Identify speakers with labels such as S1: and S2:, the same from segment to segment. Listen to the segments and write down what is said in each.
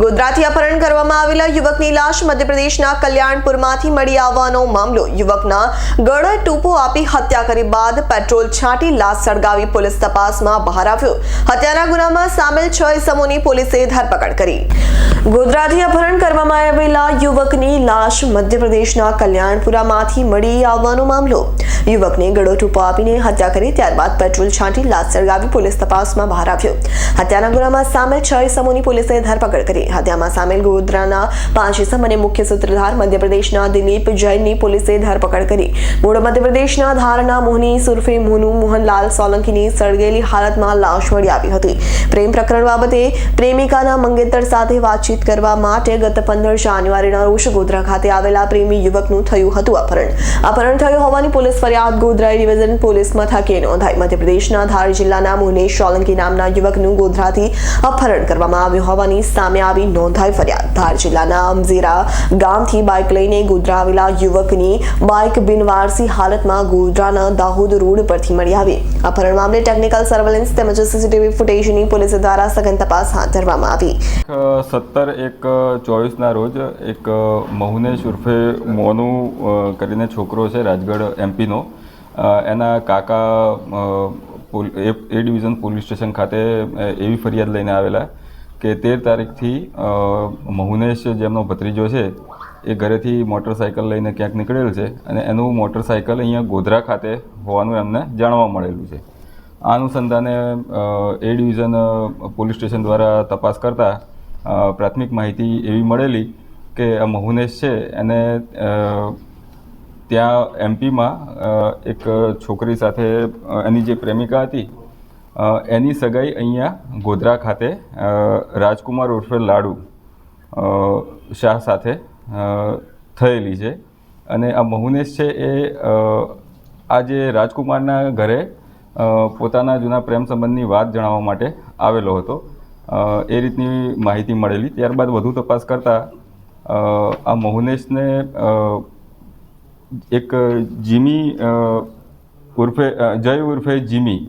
S1: ગોધરાથી અપહરણ કરવામાં આવેલા યુવકની લાશ મધ્યપ્રદેશના કલ્યાણપુરમાંથી મળી આવવાનો મામલો. યુવકના ગળે ટૂંપો આપી હત્યા કરી બાદ પેટ્રોલ છાંટી લાશ સળગાવી પોલીસ તપાસમાં બહાર આવ્યો. હત્યાના ગુનામાં સામેલ છ ઇસમોની પોલીસે ધરપકડ કરી. ગોધરાથી અપહરણ કરવામાં આવેલા યુવકની લાશ મધ્યપ્રદેશના કલ્યાણપુરામાંથી મળી આવવાનો મામલો. યુવકને ગળો ટૂંપો આપીને હત્યા કરી ત્યારબાદ પેટ્રોલ છાંટી લાશ સળગાવી પોલીસ તપાસમાં બહાર આવ્યો. હત્યાના ગુનામાં સામેલ છ ઇસમોની પોલીસે ધરપકડ કરી. હત્યામાં સામેલ ગોધરાના પાંચ ઇસમ અને મુખ્ય સૂત્રધાર મધ્યપ્રદેશના દિલીપ જૈનની પોલીસે ધરપકડ કરી. મૂળ મધ્યપ્રદેશના ધારના મોહની સુરફે મોનુ મોહનલાલ સોલંકીની સળગેલી હાલતમાં લાશ મળી આવી હતી. પ્રેમ પ્રકરણ બાબતે પ્રેમિકાના મંગેતર સાથે વાતચીત કરવા માટે ગત પંદર જાન્યુઆરીના રોજ ગોધરા ખાતે આવેલા પ્રેમી યુવકનું થયું હતું અપહરણ. અપહરણ થયું હોવાની પોલીસ ફરિયાદ ગોધરા ડિવિઝન પોલીસ મથકે નોંધાઈ. મધ્યપ્રદેશના ધાર જિલ્લાના મોહનેશ સોલંકી નામના યુવકનું ગોધરાથી અપહરણ કરવામાં આવ્યું હોવાની સામે આવી નોંધાઈ ફરિયાદ ધાર જિલ્લાના અમઝીરા ગામથી બાઇક લઈને ગોધરા આવેલા યુવકની બાઇક બિનવારસી હાલતમાં ગોધરાના દાહોદ રોડ પરથી મળી આવી. અપહરણ મામલે ટેકનિકલ સર્વેલન્સ તેમજ સીસીટીવી ફૂટેજની પોલીસ દ્વારા સઘન તપાસ હાથ ધરવામાં આવી.
S2: સત્તર એક ચોવીસના રોજ એક મહુનેશ ઉર્ફે મોનુ કરીને છોકરો છે, રાજગઢ એમપીનો. એના કાકા એ ડિવિઝન પોલીસ સ્ટેશન ખાતે એવી ફરિયાદ લઈને આવેલા. કે તેર તારીખથી મહુનેશ જેમનો ભત્રીજો છે, એ ઘરેથી મોટરસાયકલ લઈને ક્યાંક નીકળેલ છે અને એનું મોટરસાયકલ અહીંયા ગોધરા ખાતે હોવાનું એમને જાણવા મળેલું છે. આ અનુસંધાને એ ડિવિઝન પોલીસ સ્ટેશન દ્વારા તપાસ કરતાં પ્રાથમિક માહિતી એવી મળેલી કે આ મહુનેશ છે એને ત્યાં એમપીમાં એક છોકરી સાથે એની જે પ્રેમિકા હતી એની સગાઈ અહીંયા ગોધરા ખાતે રાજકુમાર ઉર્ફે લાડુ શાહ સાથે થયેલી છે. અને આ મહુનેશ છે એ આ જે રાજકુમારના ઘરે પોતાના જૂના પ્રેમ સંબંધની વાત જણાવવા માટે આવેલો હતો. એ રીતની માહિતી મળેલી. ત્યારબાદ વધુ તપાસ કરતાં આ મહુનેશને એક જીમી ઉર્ફે જય ઉર્ફે જીમી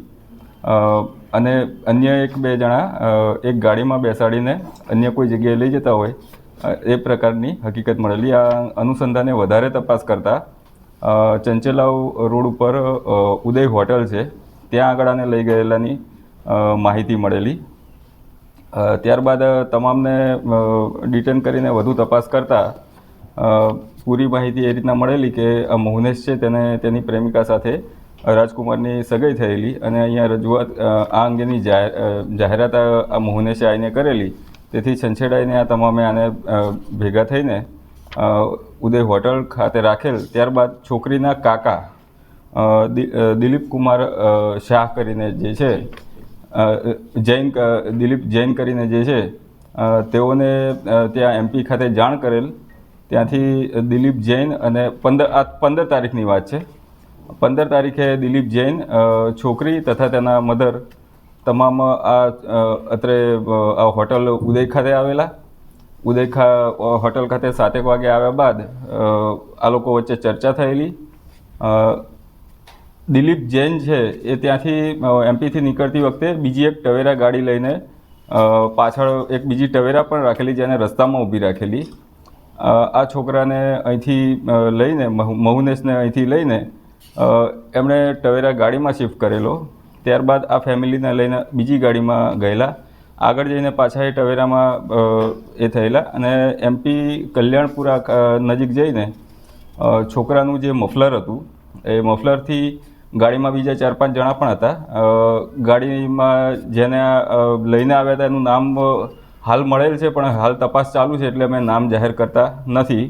S2: અને અન્ય એક બે જણા એક ગાડીમાં બેસાડીને અન્ય કોઈ જગ્યાએ લઈ જતા હોય એ પ્રકારની હકીકત મળેલી. આ અનુસંધાને વધારે તપાસ કરતાં ચંચેલાવ રોડ ઉપર ઉદય હોટલ છે. ત્યાં આગળ આને લઈ ગયેલાની માહિતી મળેલી. ત્યારબાદ તમામને ડિટેન કરીને વધુ તપાસ કરતાં પૂરી માહિતી એ રીતના મળેલી કે આ મોહનેશ છે, તેને, તેની પ્રેમિકા સાથે રાજકુમારની સગાઈ થયેલી અને અહીંયા રજૂઆત આ અંગેની જાહેરાત આ મોહનેશે આવીને કરેલી. તેથી છંછેડાઈને આ તમામે આને ભેગા થઈને ઉદય હોટલ ખાતે રાખેલ. ત્યારબાદ છોકરીના કાકા દિલીપ કુમાર શાહ કરીને જે છે જૈન દિલીપ જૈન કરીને જે છે તેઓને ત્યાં એમપી ખાતે જાણ કરેલ. ત્યાંથી દિલીપ જૈન અને પંદર, આ પંદર તારીખની વાત છે. પંદર તારીખે દિલીપ જૈન છોકરી તથા તેના મધર તમામ આ અત્રે આ હોટલ ઉદય ખાતે આવેલા. ઉદય ખા હોટલ ખાતે સાતેક વાગે આવ્યા બાદ આ લોકો વચ્ચે ચર્ચા થયેલી. દિલીપ જૈન છે એ ત્યાંથી એમપીથી નીકળતી વખતે બીજી એક ટવેરા ગાડી લઈને પાછળ એક બીજી ટવેરા પણ રાખેલી જેને રસ્તામાં ઊભી રાખેલી. આ છોકરાને અહીંથી લઈને મહુનેશને અહીંથી લઈને એમણે ટવેરા ગાડીમાં શિફ્ટ કરેલો. ત્યારબાદ આ ફેમિલીને લઈને બીજી ગાડીમાં ગયેલા. આગળ જઈને પાછા એ ટવેરામાં એ થયેલા અને એમપી કલ્યાણપુરા નજીક જઈને છોકરાનું જે મફલર હતું, એ મફલરથી ગાડીમાં બીજા ચાર પાંચ જણા પણ હતા. ગાડીમાં જેને લઈને આવ્યા હતા એનું નામ હાલ મળેલ છે, પણ હાલ તપાસ ચાલુ છે એટલે અમે નામ જાહેર કરતા નથી.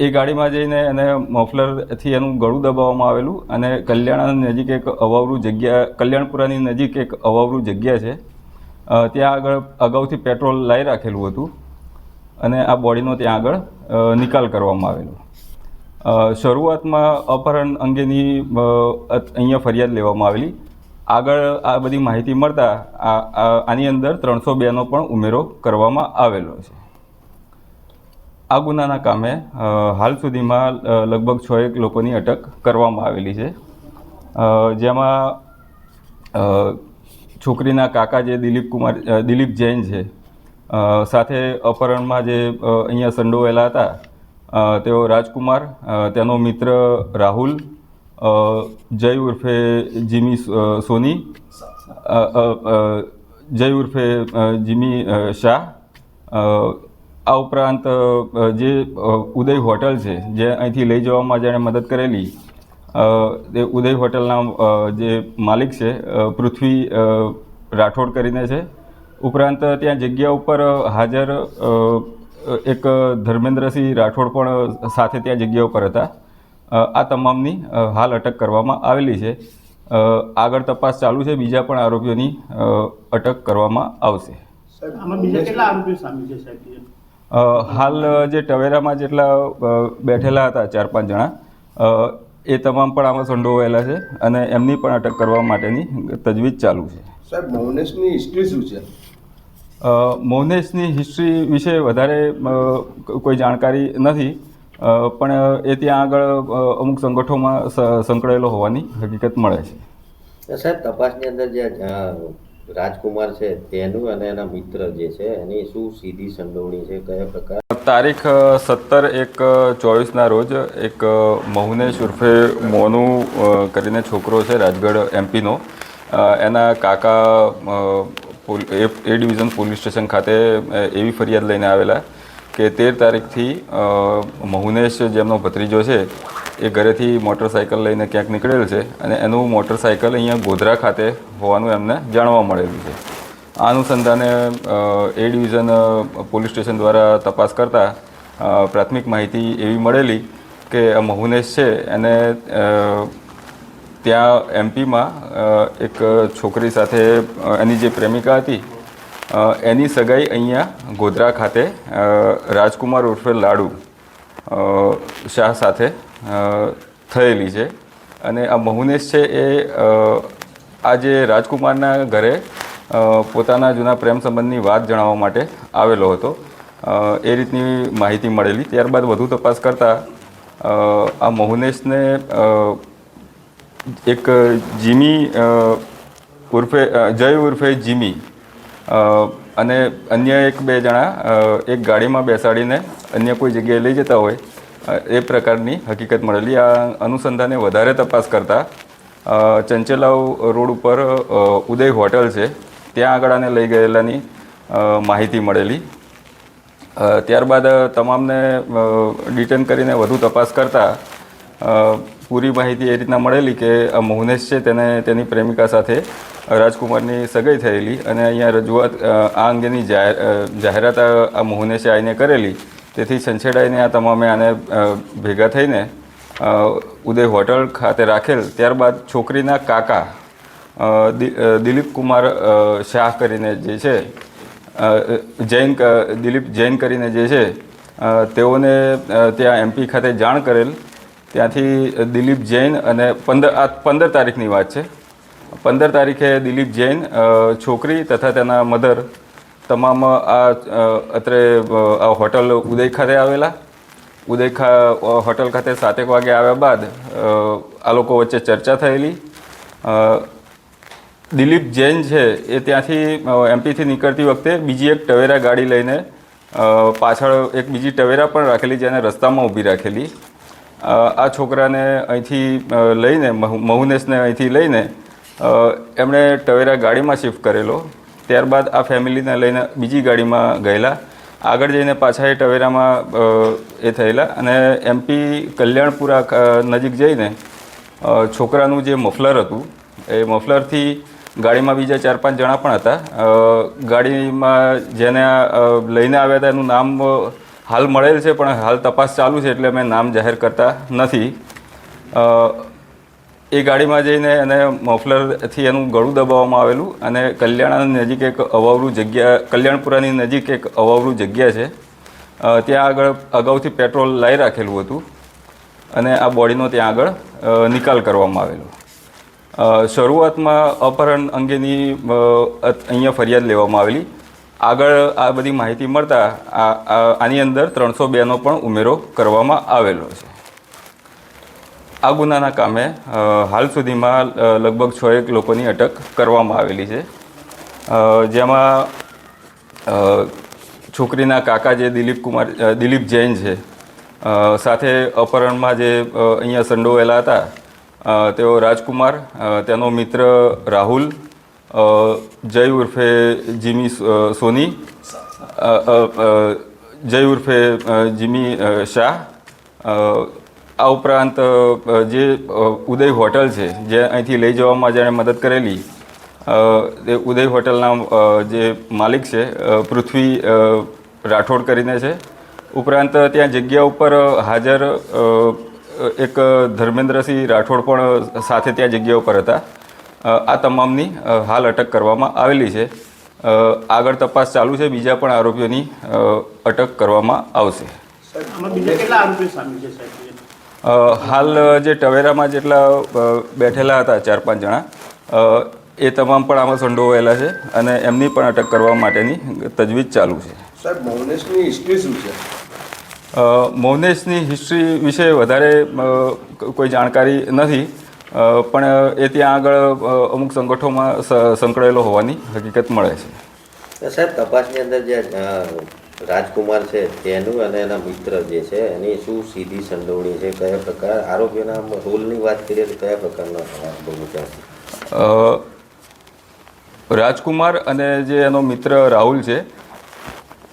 S2: એ ગાડીમાં જઈને એને મફલરથી એનું ગળું દબાવવામાં આવેલું અને કલ્યાણ નજીક એક અવાવરું જગ્યા, કલ્યાણપુરાની નજીક એક અવાવરું જગ્યા છે. ત્યાં આગળ અગાઉથી પેટ્રોલ લાવી રાખેલું હતું અને આ બોડીનો ત્યાં આગળ નિકાલ કરવામાં આવેલો. શરૂઆતમાં અપહરણ અંગેની અહીંયા ફરિયાદ લેવામાં આવેલી. આગળ આ બધી માહિતી મળતા આની અંદર ત્રણસો બેનો પણ ઉમેરો કરવામાં આવેલો છે. આ ગુનાના કામે હાલ સુધીમાં લગભગ છ એક લોકોની અટક કરવામાં આવેલી છે. જેમાં છોકરીના કાકા જે દિલીપ કુમાર દિલીપ જૈન છે સાથે અપહરણમાં જે અહીંયા સંડોવાયેલા હતા તેઓ રાજકુમાર તેનો મિત્ર રાહુલ જય ઉર્ફે જીમી સોની જય ઉર્ફે જીમી શાહ આ ઉપરાંત જે ઉદય હોટલ છે, જે અહીંથી લઈ જવામાં જેણે મદદ કરેલી એ ઉદય હોટલના જે માલિક છે પૃથ્વી રાઠોડ કરીને છે. ઉપરાંત, ત્યાં જગ્યા ઉપર હાજર એક ધર્મેન્દ્રસિંહ રાઠોડ પણ સાથે ત્યાં જગ્યા ઉપર હતા. આ તમામની હાલ અટક કરવામાં આવેલી છે. આગળ તપાસ ચાલુ છે, બીજા પણ આરોપીઓની અટક કરવામાં આવશે.
S3: બીજા કેટલા આરોપીઓ સામેલ છે સાહેબ?
S2: હાલ જે ટવેરામાં જેટલા બેઠેલા હતા ચાર પાંચ જણા એ તમામ પણ આમાં સંડોવાયેલા છે અને એમની પણ અટક કરવા માટેની તજવીજ ચાલુ છે.
S4: સાહેબ મૌનેશની હિસ્ટ્રી શું છે?
S2: મૌનેશની હિસ્ટ્રી વિશે વધારે કોઈ જાણકારી નથી પણ એ ત્યાં આગળ અમુક સંગઠનોમાં સ- સંકળાયેલો હોવાની હકીકત મળે છે.
S5: સાહેબ તપાસની અંદર જે રાજકુમાર છે, તેનું અને એના મિત્ર જે છે, એની શું સીધી સંડોવણી છે, કયા પ્રકાર?
S2: તારીખ સત્તર એક ચોવીસના રોજ એક મહુનેશ ઉર્ફે મોનુ કરીને છોકરો છે, રાજગઢ એમપીનો. એના કાકા એ ડિવિઝન પોલીસ સ્ટેશન ખાતે એવી ફરિયાદ લઈને આવેલા કે તેર તારીખથી મહુનેશ જેમનો ભત્રીજો છે એ ઘરેથી મોટરસાઇકલ લઈને ક્યાંક નીકળેલ છે અને એનું મોટરસાઇકલ અહીંયા ગોધરા ખાતે હોવાનું એમને જાણવા મળેલું છે. આ અનુસંધાને એ ડિવિઝન પોલીસ સ્ટેશન દ્વારા તપાસ કરતા પ્રાથમિક માહિતી એવી મળેલી કે મહુનેશ છે એને ત્યાં એમપીમાં એક છોકરી સાથે એની જે પ્રેમિકા હતી એની સગાઈ અહીંયા ગોધરા ખાતે રાજકુમાર ઉર્ફે લાડુ શાહ સાથે થયેલી છે. અને આ મહુનેશ છે એ આજે રાજકુમારના ઘરે પોતાના જૂના પ્રેમ સંબંધની વાત જણાવવા માટે આવેલો હતો. એ રીતની માહિતી મળેલી. ત્યારબાદ વધુ તપાસ કરતાં આ મહુનેશને એક જીમી ઉર્ફે જય ઉર્ફે જીમી અને અન્ય એક બે જણા એક ગાડીમાં બેસાડીને અન્ય કોઈ જગ્યાએ લઈ જતા હોય એ પ્રકારની હકીકત મળેલી. આ અનુસંધાને વધારે તપાસ કરતાં ચંચલાવ રોડ ઉપર ઉદય હોટલ છે. ત્યાં આગળ આને લઈ ગયેલાની માહિતી મળેલી. ત્યારબાદ તમામને ડિટેન કરીને વધુ તપાસ કરતાં પૂરી માહિતી એ રીતના મળેલી કે આ મોહનેશ છે તેને, તેની પ્રેમિકા સાથે રાજકુમારની સગાઈ થયેલી અને અહીંયા રજૂઆત આ અંગેની જાહેરાત આ મોહનેશે આવીને કરેલી. તેથી સંછેડાઈને આ તમામે આને ભેગા થઈને ઉદય હોટલ ખાતે રાખેલ. ત્યારબાદ છોકરીના કાકા દિલીપ કુમાર શાહ કરીને જે છે જૈન દિલીપ જૈન કરીને જે છે તેઓને ત્યાં એમપી ખાતે જાણ કરેલ. ત્યાંથી દિલીપ જૈન અને પંદર, આ પંદર તારીખની વાત છે. પંદર તારીખે દિલીપ જૈન છોકરી તથા તેના મધર તમામ આ અત્રે આ હોટલ ઉદય ખાતે આવેલા. ઉદય ખા હોટલ ખાતે સાતેક વાગે આવ્યા બાદ આ લોકો વચ્ચે ચર્ચા થયેલી. દિલીપ જૈન છે એ ત્યાંથી એમપીથી નીકળતી વખતે બીજી એક ટવેરા ગાડી લઈને પાછળ એક બીજી ટવેરા પણ રાખેલી જેને રસ્તામાં ઊભી રાખેલી. આ છોકરાને અહીંથી લઈને મહુનેશને અહીંથી લઈને એમણે ટવેરા ગાડીમાં શિફ્ટ કરેલો. ત્યારબાદ આ ફેમિલીને લઈને બીજી ગાડીમાં ગયેલા. આગળ જઈને પાછા એ ટવેરામાં એ થયેલા અને એમપી કલ્યાણપુરા નજીક જઈને છોકરાનું જે મફલર હતું, એ મફલરથી ગાડીમાં બીજા ચાર પાંચ જણા પણ હતા. ગાડીમાં જેને લઈને આવ્યા હતા એનું નામ હાલ મળેલ છે, પણ હાલ તપાસ ચાલુ છે એટલે અમે નામ જાહેર કરતા નથી. એ ગાડીમાં જઈને એને મફલરથી એનું ગળું દબાવવામાં આવેલું અને કલ્યાણાની નજીક એક અવાવરું જગ્યા, કલ્યાણપુરાની નજીક એક અવાવરું જગ્યા છે. ત્યાં આગળ અગાઉથી પેટ્રોલ લાવી રાખેલું હતું અને આ બોડીનો ત્યાં આગળ નિકાલ કરવામાં આવેલો. શરૂઆતમાં અપહરણ અંગેની અહીંયા ફરિયાદ લેવામાં આવેલી. આગળ આ બધી માહિતી મળતા આની અંદર ત્રણસો બેનો પણ ઉમેરો કરવામાં આવેલો છે. આ ગુનાના કામે હાલ સુધીમાં લગભગ છ એક લોકોની અટક કરવામાં આવેલી છે. જેમાં છોકરીના કાકા જે દિલીપ કુમાર દિલીપ જૈન છે સાથે અપહરણમાં જે અહીંયા સંડોવાયેલા હતા તેઓ રાજકુમાર તેનો મિત્ર રાહુલ જય ઉર્ફે જીમી સોની જય ઉર્ફે જીમી શાહ આ ઉપરાંત જે ઉદય હોટલ છે, જે અહીંથી લઈ જવામાં જેણે મદદ કરેલી એ ઉદય હોટલના જે માલિક છે પૃથ્વી રાઠોડ કરીને છે. ઉપરાંત, ત્યાં જગ્યા ઉપર હાજર એક ધર્મેન્દ્રસિંહ રાઠોડ પણ સાથે ત્યાં જગ્યા ઉપર હતા. આ તમામની હાલ અટક કરવામાં આવેલી છે. આગળ તપાસ ચાલુ છે, બીજા પણ આરોપીઓની અટક કરવામાં આવશે.
S3: આરોપીઓ સામે છે સાહેબ?
S2: હાલ જે ટવેરામાં જેટલા બેઠેલા હતા ચાર પાંચ જણા એ તમામ પણ આમાં સંડોવાયેલા છે અને એમની પણ અટક કરવા માટેની તજવીજ ચાલુ છે.
S4: સાહેબ મૌનેશની હિસ્ટ્રી શું છે?
S2: મૌનેશની હિસ્ટ્રી વિશે વધારે કોઈ જાણકારી નથી પણ એ ત્યાં આગળ અમુક સંગઠોમાં સ- સંકળાયેલો હોવાની હકીકત મળે છે.
S5: સાહેબ તપાસની અંદર જે રાજકુમાર છે, તેનું અને એના મિત્ર જે છે, એની શું સીધી સંડોવણી છે, કયા પ્રકાર આરોપીના રોલની વાત કરીએ તો કયા પ્રકારના ભૂમિકા છે?
S2: રાજકુમાર અને જે એનો મિત્ર રાહુલ છે,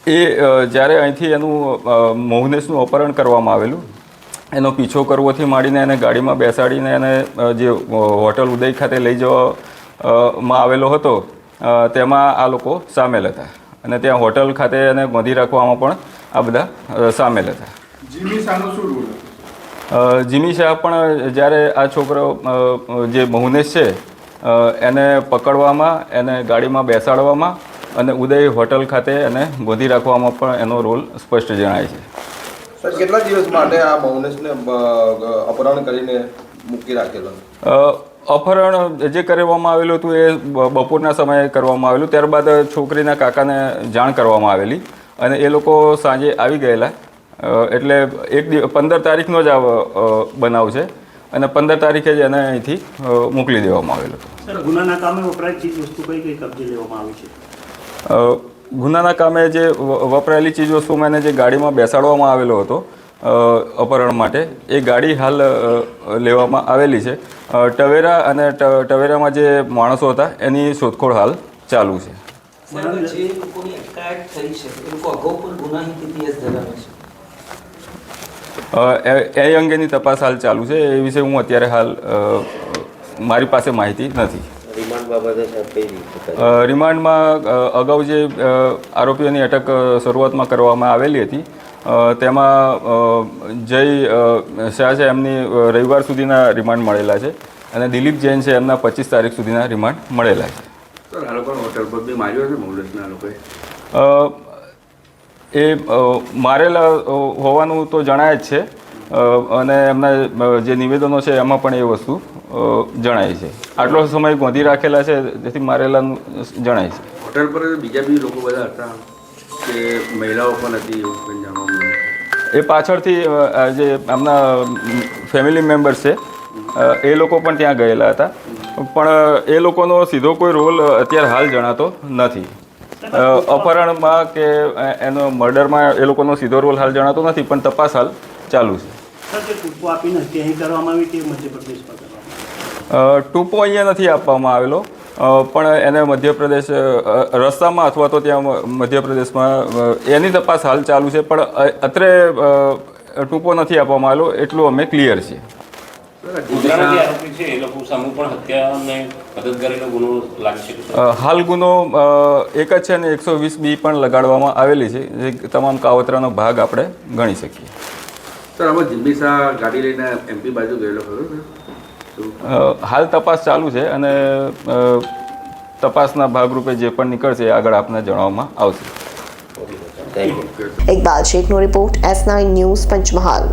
S2: એ જ્યારે અહીંથી એનું મોહનેશનું અપહરણ કરવામાં આવેલું, એનો પીછો કરવોથી માંડીને એને ગાડીમાં બેસાડીને એને જે હોટલ ઉદય ખાતે લઈ જવા માં આવેલો હતો તેમાં આ લોકો સામેલ હતા. અને ત્યાં હોટલ ખાતે એને બાંધી રાખવામાં પણ આ બધા સામેલ હતા.
S4: જીમી સાનો શું રોલ
S2: જીમી શાહ પણ જ્યારે આ છોકરો જે મહુનેશ છે એને પકડવામાં એને ગાડીમાં બેસાડવામાં અને ઉદય હોટલ ખાતે એને ગોધી રાખવામાં પણ એનો રોલ સ્પષ્ટ જણાય છે.
S4: સર કેટલા દિવસ માટે આ મૌનેશને અપહરણ કરીને મૂકી રાખેલો?
S2: અપહરણ જે કરવામાં આવેલું હતું એ બપોરના સમયે કરવામાં આવેલું. ત્યારબાદ છોકરીના કાકાને જાણ કરવામાં આવેલી અને એ લોકો સાંજે આવી ગયેલા. એટલે એક દિવ પંદર તારીખનો જ આ બનાવ છે અને પંદર તારીખે જ એને અહીંથી મોકલી દેવામાં આવેલો
S3: સર ગુનાના કામે વપરાય ચીજ વસ્તુ કઈ કઈ કબજે લેવામાં આવી છે?
S2: ગુનાના કામે જે વપરાયેલી ચીજવસ્તુમાં એને જે ગાડીમાં બેસાડવામાં આવેલો હતો અપહરણ માટે. એ ગાડી હાલ લેવામાં આવેલી છે. ટવેરા અને ટવેરામાં જે માણસો હતા એની શોધખોળ હાલ ચાલુ છે.
S6: એ
S2: અંગેની તપાસ હાલ ચાલુ છે. એ વિશે હું અત્યારે હાલ મારી પાસે માહિતી નથી. રિમાન્ડમાં અગાઉ જે આરોપીઓની અટક શરૂઆતમાં કરવામાં આવેલી હતી તેમાં જય શાહ છે એમની રવિવાર સુધીના રિમાન્ડ મળેલા છે અને દિલીપ જૈન છે એમના પચીસ તારીખ સુધીના રિમાન્ડ મળેલા છે. એ મારેલા હોવાનું તો જણાય જ છે અને એમના જે નિવેદનો છે એમાં પણ એ વસ્તુ જણાય છે. આટલો સમય ગોંધી રાખેલા છે જેથી મારેલાનું જણાય છે.
S7: હોટલ પર બીજા બી લોકો બધા હતા કે મહિલાઓ પણ હતી એવું
S2: એ પાછળથી જે એમના ફેમિલી મેમ્બર્સ છે એ લોકો પણ ત્યાં ગયેલા હતા. પણ એ લોકોનો સીધો કોઈ રોલ અત્યારે હાલ જણાતો નથી. અપહરણમાં કે એનો મર્ડરમાં એ લોકોનો સીધો રોલ હાલ જણાતો નથી પણ તપાસ હાલ ચાલુ છે. ટૂંપો અહીંયા નથી આપવામાં આવેલો. પણ એને મધ્યપ્રદેશ રસ્તામાં અથવા તો ત્યાં મધ્યપ્રદેશમાં એની તપાસ હાલ ચાલુ છે પણ અત્રે ટૂંકો ટૂંપો નથી આપવામાં આવેલો એટલું અમે ક્લિયર છીએ. હાલ ગુનો એક જ છે અને એકસો વીસ બી પણ લગાડવામાં આવેલી છે જે તમામ કાવતરાનો ભાગ આપણે ગણી શકીએ.
S7: સર આમાં જિમ્બીસા ગાડી લઈને એમપી બાજુ ગયેલો ખરો
S2: હાલ તપાસ ચાલુ છે અને તપાસના ભાગરૂપે જે પણ નીકળશે એ આગળ આપને જણાવવામાં આવશે.
S5: Thank you
S1: Iqbal શેખનો report S nine news Panchmahal.